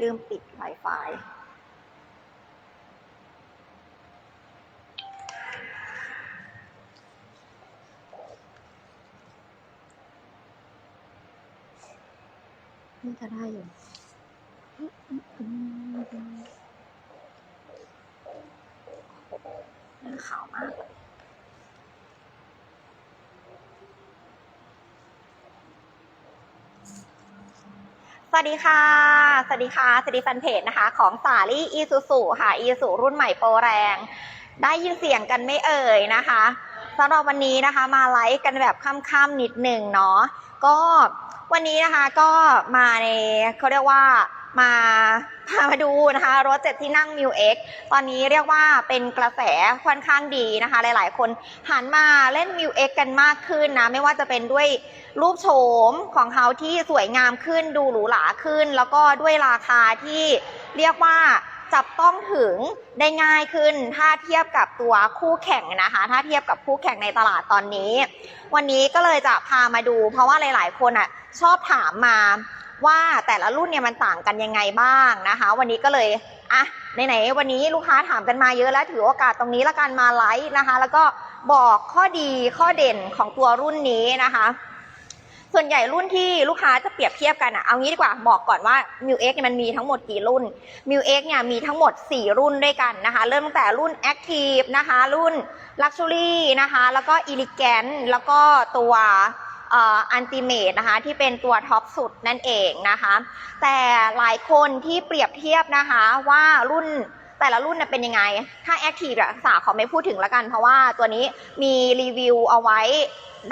ลืมปิด Wi-Fi นี่จะได้อยู่หน้าขาวมาก สวัสดีค่ะ สวัสดีค่ะ สวัสดีแฟนเพจนะคะ ของสาลี่อีซูซูค่ะ อีซูรุ่นใหม่โปรแรง ได้ยินเสียงกันไม่เอ่ยนะคะสำหรับวันนี้นะคะมาไลฟ์กันแบบค่ำๆนิดหนึ่งเนาะ ก็วันนี้นะคะก็มาในเขาเรียกว่ามาพามาดูนะคะรถเจ็ดที่นั่ง m ิวเอ็กตอนนี้เรียกว่าเป็นกระแสค่อนข้างดีนะคะ หลายๆ คนหันมาเล่น m ิวเอ็กกันมากขึ้นนะ ไม่ว่าจะเป็นด้วย รูปโฉมของเขาที่สวยงามขึ้นดูหรูหราขึ้น แล้วก็ด้วยราคาที่เรียกว่าจับต้องถึงได้ง่ายขึ้น ถ้าเทียบกับตัวคู่แข่งนะคะ ถ้าเทียบกับคู่แข่งในตลาดตอนนี้ วันนี้ก็เลยจะพามาดู เพราะว่าหลาย ๆ คนอะชอบถามมาว่าแต่ละรุ่นเนี่ยมันต่างกันยังไงบ้างนะคะ วันนี้ก็เลยอะไหนๆวันนี้ลูกค้าถามกันมาเยอะแล้วถือโอกาสตรงนี้ละกันมาไลฟ์นะคะ แล้วก็บอกข้อดีข้อเด่นของตัวรุ่นนี้นะคะ ส่วนใหญ่รุ่นที่ลูกค้าจะเปรียบเทียบกันอะเอางี้ดีกว่าบอกก่อนว่า m ิวเเนี่ยมันมีทั้งหมดกี่รุ่น m ิวเเนี่ยมีทั้งหมด 4 รุ่นด้วยกันนะคะ เริ่มตั้งแต่รุ่น Active นะคะ รุ่น Luxury นะคะ แล้วก็ Elegant แล้วก็ตัวอันติเมตนะคะที่เป็นตัวท็อปสุดนั่นเองนะคะ แต่หลายคนที่เปรียบเทียบนะคะว่ารุ่น แต่ละรุ่นน่ะเป็นยังไง ถ้า Active อะสาขอไม่พูดถึงละกัน เพราะว่าตัวนี้มีรีวิวเอาไว้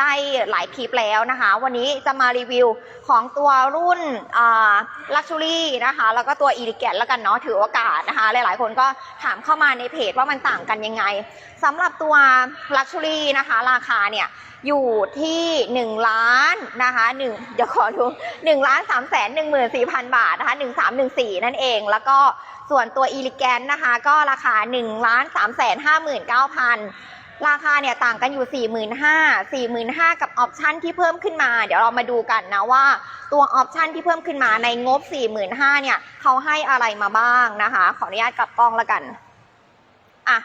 ได้หลายคลิปแล้วนะคะ วันนี้จะมารีวิวของตัวรุ่นลักชูรี่นะคะ แล้วก็ตัวอีลิแกนแล้วกันเนาะถือโอกาสนะคะ หลายๆ คนก็ถามเข้ามาในเพจว่ามันต่างกันยังไงสำหรับตัวลักชูรี่นะคะ ราคาเนี่ยอยู่ที่1ล้านนะคะหนึ่งเดี๋ยวขอดู1ล้าน3แสน1 4 0 0 0 บาทนะคะ1314 นั่นเอง แล้วก็ ส่วนตัวอีลิแกนนะคะ ก็ราคา1ล้าน3แสน59,000ราคาเนี่ยต่างกันอยู่ 45,000 45,000 กับออปชันที่เพิ่มขึ้นมา เดี๋ยวเรามาดูกันนะว่า ตัวออปชันที่เพิ่มขึ้นมาในงบ 45,000เนี่ยเขาให้อะไรมาบ้างนะคะ ขออนุญาตกลับกล้องแล้วกัน อะ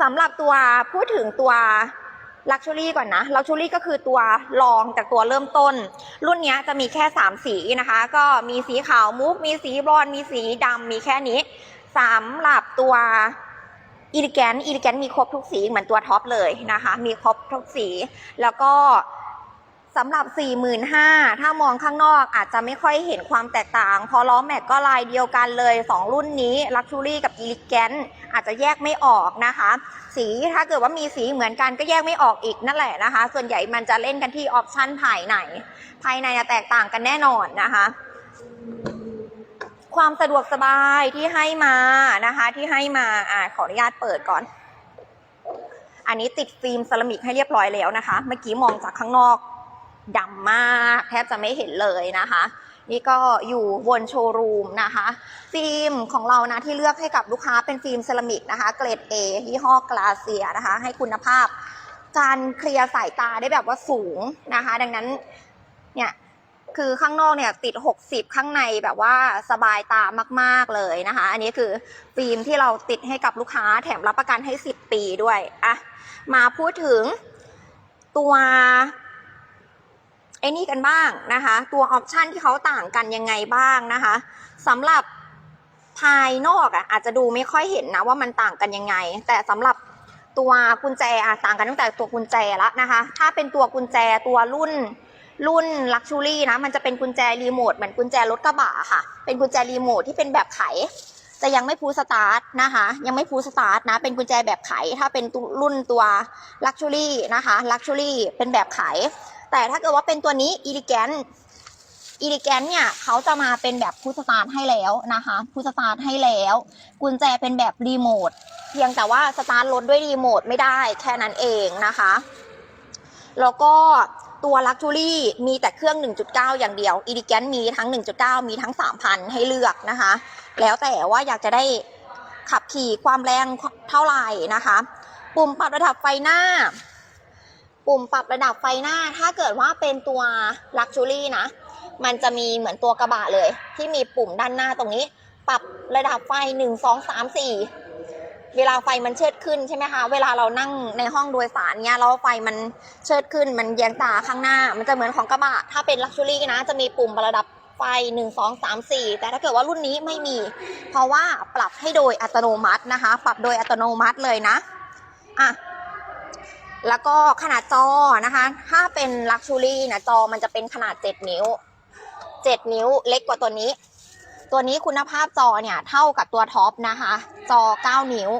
สำหรับตัวพูดถึงตัว ลักชัวรี่ก่อนนะลักชัวรี่ก็คือตัวรองจากตัวเริ่มต้น รุ่นนี้จะมีแค่ 3 สีนะคะ ก็มีสีขาวมุก มีสีบรอนมีสีดำมีแค่นี้สำหรับตัวอีลิแกนอีลิแกนมีครบทุกสีเหมือนตัวท็อปเลยนะคะ มีครบทุกสี แล้วก็ สำหรับ 45,000 ถ้ามองข้างนอกอาจจะไม่ค่อยเห็นความแตกต่าง เพราะล้อแม็กก็ลายเดียวกันเลย 2 รุ่นนี้ลักชูรี่กับอีลิแกนอาจจะแยกไม่ออกนะคะ สีถ้าเกิดว่ามีสีเหมือนกันก็แยกไม่ออกอีกนั่นแหละนะคะ ส่วนใหญ่มันจะเล่นกันที่ออปชันภายในภายในจะแตกต่างกันแน่นอนนะคะความสะดวกสบายที่ให้มานะคะที่ให้มาอ่าขออนุญาตเปิดก่อน อันนี้ติดฟิล์มเซรามิกให้เรียบร้อยแล้วนะคะ เมื่อกี้มองจากข้างนอก ดำมากแทบจะไม่เห็นเลยนะคะ นี่ก็อยู่บนโชว์รูมนะคะ ฟิล์มของเรานะที่เลือกให้กับลูกค้าเป็นฟิล์มเซรามิกนะคะ เกรด A ยี่ห้อกลาเซียนะคะ ให้คุณภาพ การเคลียร์สายตาได้แบบว่าสูงนะคะ ดังนั้นเนี่ยคือข้างนอกเนี่ยติด 60 ข้างในแบบว่าสบายตามากๆเลยนะคะ อันนี้คือฟิล์มที่เราติดให้กับลูกค้าแถมรับประกันให้ 10 ปีด้วยอะมาพูดถึงตัว ไอ้นี่กันบ้างนะคะ ตัวออปชันที่เขาต่างกันยังไงบ้างนะคะสำหรับภายนอกอะอาจจะดูไม่ค่อยเห็นนะว่ามันต่างกันยังไง แต่สำหรับตัวกุญแจอะต่างกันตั้งแต่ตัวกุญแจล้วนะคะ ถ้าเป็นตัวกุญแจตัวรุ่นรุ่นลักชูรี่นะมันจะเป็นกุญแจรีโมทเหมือนกุญแจรถกระบะค่ะ เป็นกุญแจรีโมทที่เป็นแบบไขจะยังไม่พูสตาร์ทนะคะ ยังไม่พูสตาร์ทนะ เป็นกุญแจแบบไข ถ้าเป็นรุ่นตัวลักชูรี่นะคะลักชูรี่เป็นแบบไข แต่ถ้าเกิดว่าเป็นตัวนี้อีลิแกนอีลิแกนเนี่ยเขาจะมาเป็นแบบพูสตาร์ทให้แล้วนะคะพูสตาร์ทให้แล้ว กุญแจเป็นแบบรีโมทเพียงแต่ว่าสตาร์ทรถด้วยรีโมทไม่ได้แค่นั้นเองนะคะ แล้วก็ตัวลักชูรี่มีแต่เครื่อง 1.9 อย่างเดียวอีดิแกนมีทั้ง 1.9 มีทั้ง 3,000 ให้เลือกนะคะ แล้วแต่ว่าอยากจะได้ขับขี่ความแรงเท่าไหร่นะคะ ปุ่มปรับระดับไฟหน้า ปุ่มปรับระดับไฟหน้า ถ้าเกิดว่าเป็นตัวลักชูรี่นะ มันจะมีเหมือนตัวกระบะเลย ที่มีปุ่มด้านหน้าตรงนี้ ปรับระดับไฟหนึ่งสองสามสี่เวลาไฟมันเชิดขึ้นใช่ไหมคะ เวลาเรานั่งในห้องโดยสารเนี่ยแล้วไฟมันเชิดขึ้น มันแยงตาข้างหน้า มันจะเหมือนของกระบะ ถ้าเป็นลักชัวรี่นะ จะมีปุ่มระดับไฟหนึ่งสองสามสี่แต่ถ้าเกิดว่ารุ่นนี้ไม่มี เพราะว่าปรับให้โดยอัตโนมัตินะคะ ปรับโดยอัตโนมัติเลยนะ อะ แล้วก็ขนาดจอนะคะ ถ้าเป็นลักชูรี่นะจอมันจะเป็นขนาด 7 นิ้ว 7 นิ้วเล็กกว่าตัวนี้ ตัวนี้คุณภาพจอเนี่ยเท่ากับตัวท็อปนะคะ จอ 9 นิ้ว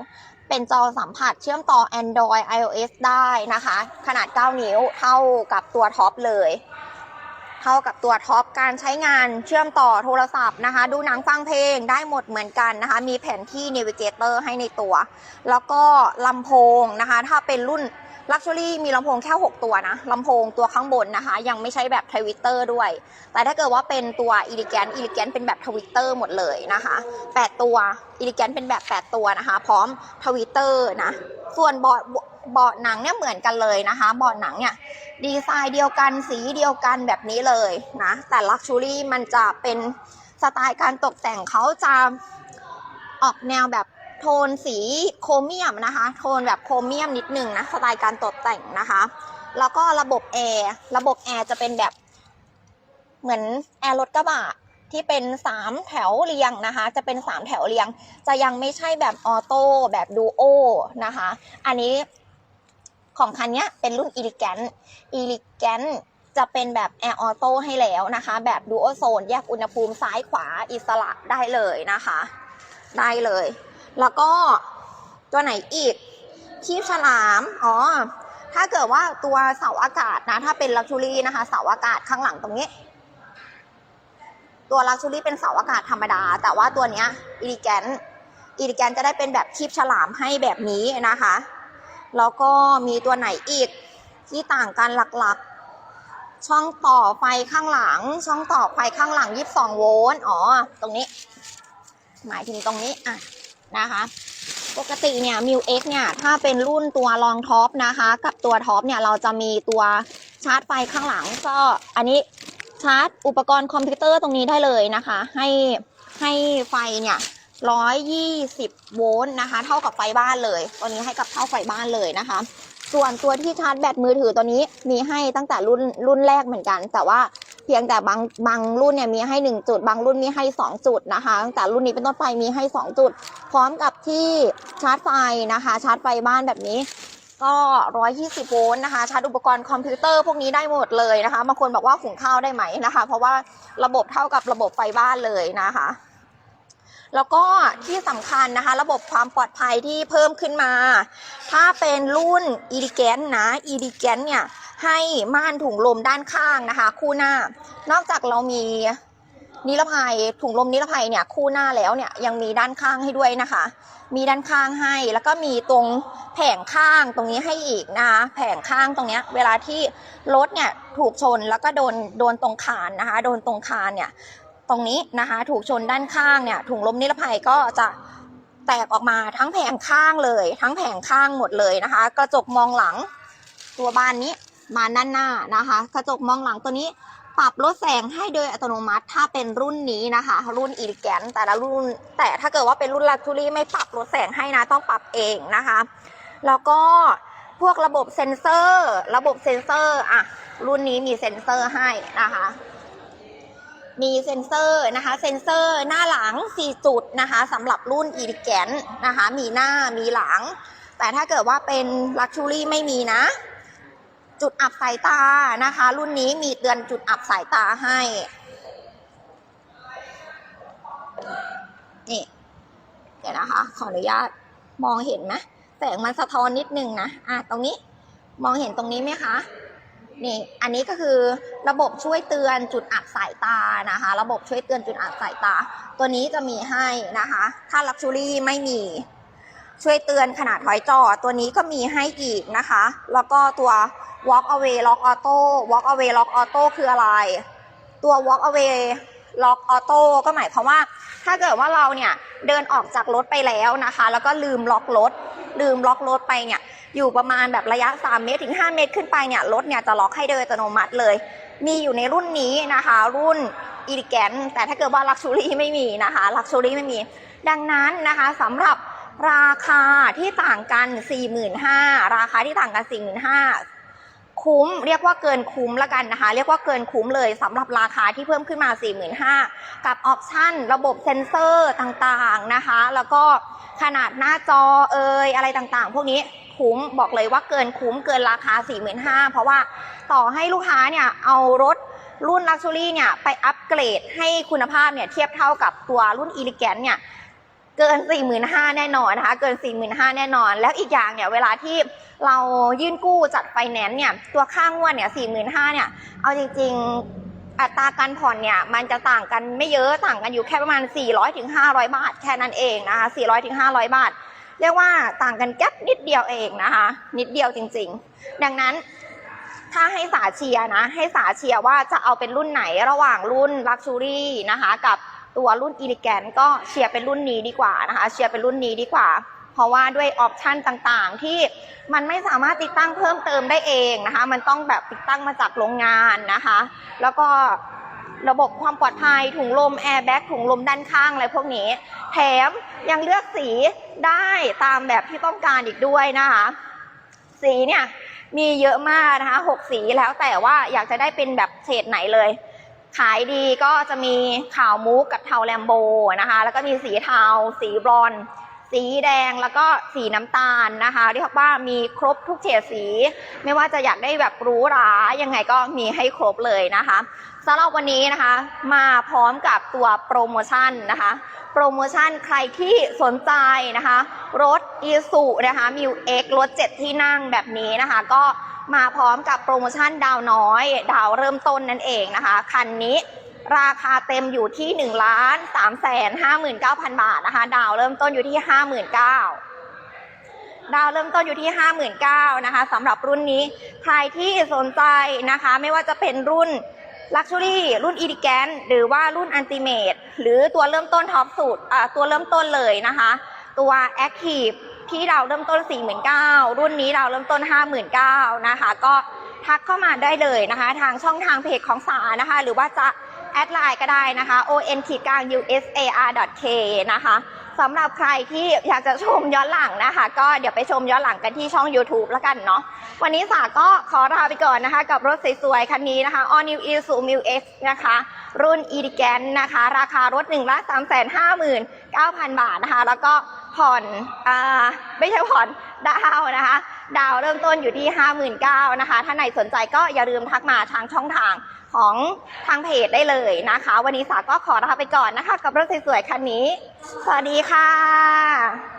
เป็นจอสัมผัสเชื่อมต่อ Android iOS ได้นะคะ ขนาด 9 นิ้วเท่ากับตัวท็อปเลย เท่ากับตัวท็อปการใช้งานเชื่อมต่อโทรศัพท์นะคะ ดูหนังฟังเพลงได้หมดเหมือนกันนะคะ มีแผนที่ Navigator ให้ในตัว แล้วก็ลำโพงนะคะ ถ้าเป็นรุ่น Luxury มีลำโพงแค่ 6 ตัวนะลำโพงตัวข้างบนนะคะ ยังไม่ใช่แบบทวิตเตอร์ด้วย แต่ถ้าเกิดว่าเป็นตัว e l e g a n t e l e g a n t เป็นแบบทวิตเตอร์หมดเลยนะคะ 8 ตัว e l e g a n t เป็นแบบ 8 ตัวนะคะ พร้อมทวิตเตอร์นะ ส่วนเบาะเบาะหนังเนี่ยเหมือนกันเลยนะคะเบาะหนังเนี่ยดีไซน์เดียวกันสีเดียวกันแบบนี้เลยนะ แต่ Luxury มันจะเป็นสไตล์การตกแต่งเขาจะออกแนวแบบ โทนสีโครเมียมนะคะ โทนแบบโครเมียมนิดนึงนะ สไตล์การตกแต่งนะคะ แล้วก็ระบบแอร์ ระบบแอร์จะเป็นแบบ เหมือนแอร์รถกระบะที่เป็นสามแถวเรียงนะคะ จะเป็นสามแถวเรียง จะยังไม่ใช่แบบออโต้แบบดูโอนะคะ อันนี้ของคันนี้เป็นรุ่น e l e g a n t e l e g a n t จะเป็นแบบแอร์ออโต้ให้แล้วนะคะ แบบดูโอโซนแยกอุณหภูมิซ้ายขวาอิสระได้เลยนะคะ ได้เลย แล้วก็ตัวไหนอีกคีบฉลามอ๋อถ้าเกิดว่าตัวเสาอากาศนะ ถ้าเป็นลักชูรี่นะคะ เสาอากาศข้างหลังตรงนี้ ตัวลักชูรี่เป็นเสาอากาศธรรมดา แต่ว่าตัวเนี้ยอีลิแกนอีลิแกนจะได้เป็นแบบคีบฉลามให้แบบนี้นะคะ แล้วก็มีตัวไหนอีกที่ต่างกันหลักๆ ช่องต่อไฟข้างหลัง ช่องต่อไฟข้างหลัง 22 โวลต์ อ๋อ ตรงนี้ หมายถึงตรงนี้ อะ นะคะ ปกติเนี่ยมิวเอ็กเนี่ยถ้าเป็นรุ่นตัวรองท็อปนะคะ กับตัวท็อปเนี่ยเราจะมีตัวชาร์จไฟข้างหลังก็อันนี้ชาร์จอุปกรณ์คอมพิวเตอร์ตรงนี้ได้เลยนะคะ ให้ให้ไฟเนี่ยร้อยยี่สิบโวลต์นะคะ เท่ากับไฟบ้านเลยตัวนี้ให้กับเท่าไฟบ้านเลยนะคะ ส่วนตัวที่ชาร์จแบตมือถือตัวนี้มีให้ตั้งแต่รุ่นรุ่นแรกเหมือนกัน แต่ว่า เพียงแต่บางบางรุ่นเนี่ยมีให้หนึ่งจุด บางรุ่นมีให้สองจุดนะคะตั้งแต่รุ่นนี้เป็นต้นไปมีให้สองจุด พร้อมกับที่ชาร์จไฟนะคะ ชาร์จไฟบ้านแบบนี้ก็ 120 โวลต์นะคะ ชาร์จอุปกรณ์คอมพิวเตอร์พวกนี้ได้หมดเลยนะคะ บางคนบอกว่าหุงข้าวได้ไหมนะคะ เพราะว่าระบบเท่ากับระบบไฟบ้านเลยนะคะ แล้วก็ที่สำคัญนะคะ ระบบความปลอดภัยที่เพิ่มขึ้นมา ถ้าเป็นรุ่น e l e g a n t นะ e l e g a n t เนี่ย ให้ม่านถุงลมด้านข้างนะคะ คู่หน้า นอกจากเรามีนิรภัยถุงลมนิรภัยเนี่ยคู่หน้าแล้วเนี่ยยังมีด้านข้างให้ด้วยนะคะ มีด้านข้างให้แล้วก็มีตรงแผงข้างตรงนี้ให้อีกนะคะแผงข้างตรงเนี้ยเวลาที่รถเนี่ยถูกชนแล้วก็โดนโดนตรงคานนะคะ โดนตรงคานเนี่ยตรงนี้นะคะถูกชนด้านข้างเนี่ยถุงลมนิรภัยก็จะแตกออกมาทั้งแผงข้างเลย ทั้งแผงข้างหมดเลยนะคะ กระจกมองหลังตัวบานนี้ มาด้านหน้านะคะ กระจกมองหลังตัวนี้ปรับลดแสงให้โดยอัตโนมัติถ้าเป็นรุ่นนี้นะคะ รุ่นอีลิแกนแต่ละรุ่น แต่ถ้าเกิดว่าเป็นรุ่นลักชูรี่ไม่ปรับลดแสงให้นะต้องปรับเองนะคะ แล้วก็พวกระบบเซ็นเซอร์ ระบบเซ็นเซอร์อะรุ่นนี้มีเซ็นเซอร์ให้นะคะ มีเซ็นเซอร์นะคะ เซ็นเซอร์หน้าหลัง 4 จุดนะคะสำหรับรุ่นอีลิแกนนะคะ มีหน้ามีหลัง แต่ถ้าเกิดว่าเป็นลักชูรี่ไม่มีนะ จุดอับสายตานะคะ รุ่นนี้มีเตือนจุดอับสายตาให้ นี่ เดี๋ยวนะคะ ขออนุญาตมองเห็นไหมแสงมันสะท้อนนิดนึงนะอะตรงนี้มองเห็นตรงนี้ไหมคะนี่อันนี้ก็คือระบบช่วยเตือนจุดอับสายตานะคะ ระบบช่วยเตือนจุดอับสายตา ตัวนี้จะมีให้นะคะ ถ้าลักชูรี่ไม่มี ช่วยเตือนขนาดถอยจอตัวนี้ก็มีให้อีกนะคะ แล้วก็ตัว walk away lock auto walk away lock auto คืออะไร ตัว walk away lock auto ก็หมายความว่า ถ้าเกิดว่าเราเนี่ยเดินออกจากรถไปแล้วนะคะ แล้วก็ลืมล็อกรถ ลืมล็อกรถไปเนี่ย อยู่ประมาณแบบระยะ 3 เมตรถึง 5 เมตรขึ้นไปเนี่ยรถเนี่ยจะล็อกให้โดยอัตโนมัติเลย มีอยู่ในรุ่นนี้นะคะ รุ่นอีลิแกนแต่ถ้าเกิดว่าลักชูรี่ไม่มีนะคะลักชูรี่ไม่มี ดังนั้นนะคะสำหรับ ราคาที่ต่างกัน 45,000ราคาที่ต่างกัน 45,000คุ้มเรียกว่าเกินคุ้มละกันนะคะ เรียกว่าเกินคุ้มเลยสำหรับราคาที่เพิ่มขึ้นมา 45,000กับออปชั่นระบบเซ็นเซอร์ต่างๆนะคะ แล้วก็ขนาดหน้าจอเอยอะไรต่างๆ พวกนี้คุ้มบอกเลยว่าเกินคุ้มเกินราคา 45,000เพราะว่าต่อให้ลูกค้าเนี่ยเอารถรุ่น Luxury เนี่ยไปอัปเกรดให้คุณภาพเนี่ยเทียบเท่ากับตัวรุ่น Elegant เนี่ย เกิน 45,000แน่นอนนะคะ เกิน 45,000แน่นอน แล้วอีกอย่างเนี่ยเวลาที่เรายื่นกู้จัดไฟแนนซ์เนี่ยตัวค่างวดเนี่ย45,000เนี่ยเอาจริง ๆ อัตราการผ่อนเนี่ยมันจะต่างกันไม่เยอะต่างกันอยู่แค่ประมาณ 400ถึง500 บาท แค่นั้นเองนะคะ400ถึง500 บาท เรียกว่าต่างกันแก๊บนิดเดียวเองนะคะ นิดเดียวจริง ๆ ดังนั้นถ้าให้สาเชียนะ ให้สาเชียว่าจะเอาเป็นรุ่นไหนระหว่างรุ่น Luxury นะคะ กับ ตัวรุ่น Elegant ก็เชียร์เป็นรุ่นนี้ดีกว่านะคะเชียร์เป็นรุ่นนี้ดีกว่า เพราะว่าด้วยออปชันต่างๆ ที่มันไม่สามารถติดตั้งเพิ่มเติมได้เองนะคะ มันต้องแบบติดตั้งมาจากโรงงานนะคะ แล้วก็ระบบความปลอดภัยถุงลมแอร์แบ็กถุงลมด้านข้างอะไรพวกนี้ แถมยังเลือกสีได้ตามแบบที่ต้องการอีกด้วยนะคะ สีเนี่ยมีเยอะมากนะคะหกสีแล้วแต่ว่าอยากจะได้เป็นแบบเฉดไหนเลย ขายดีก็จะมีขาวมุกกับเทาแลมโบนะคะ แล้วก็มีสีเทา สีบรอนสีแดงแล้วก็สีน้ำตาลนะคะเรียกว่ามีครบทุกเฉดสี ไม่ว่าจะอยากได้แบบรูหรายังไงก็มีให้ครบเลยนะคะสำหรับวันนี้นะคะ มาพร้อมกับตัวโปรโมชั่นนะคะ โปรโมชั่นใครที่สนใจนะคะ รถอีสุนะคะมิวเอ็กรถ 7 ที่นั่งแบบนี้นะคะ ก็ มาพร้อมกับโปรโมชั่นดาวน้อย ดาวเริ่มต้นนั่นเองนะคะ คันนี้ราคาเต็มอยู่ที่1ล้าน3แสน59,000บาทนะคะ ดาวเริ่มต้นอยู่ที่59,000ดาวเริ่มต้นอยู่ที่ 59,000นะคะสำหรับรุ่นนี้ใครที่สนใจนะคะ ไม่ว่าจะเป็นรุ่น Luxury รุ่น e l e g a n หรือว่ารุ่น Ultimate หรือตัวเริ่มต้นท็อปสุดตัวเริ่มต้นเลยนะคะ ตัว Active ที่เราเริ่มต้น 49,000รุ่นนี้เราเริ่มต้น 59,000นะคะ ก็ทักเข้ามาได้เลยนะคะ ทางช่องทางเพจของสานะคะ หรือว่าจะแอดไลน์ก็ได้นะคะ on ขีดกลาง usar k นะคะ สำหรับใครที่อยากจะชมย้อนหลังนะคะ ก็เดี๋ยวไปชมย้อนหลังกันที่ช่อง YouTube แล้วกันเนาะวันนี้สาก็ขอลาไปก่อนนะคะ กับรถสวยๆคันนี้นะคะ All New Isuzu Mu X นะคะ รุ่น e d i g a n นะคะ ราคารถ1ล้าน3 5 9 0 0 0 บาทนะคะ แล้วก็ผ่อนอ่าไม่ใช่ผ่อนดาวนะคะ ดาวเริ่มต้นอยู่ที่ 59,000นะคะ ถ้าไหนสนใจก็อย่าลืมทักมาทางช่องทางของทางเพจได้เลยนะคะ วันนี้สาก็ขอลาไปก่อนนะคะ กับรถสวยๆคันนี้ สวัสดีค่ะ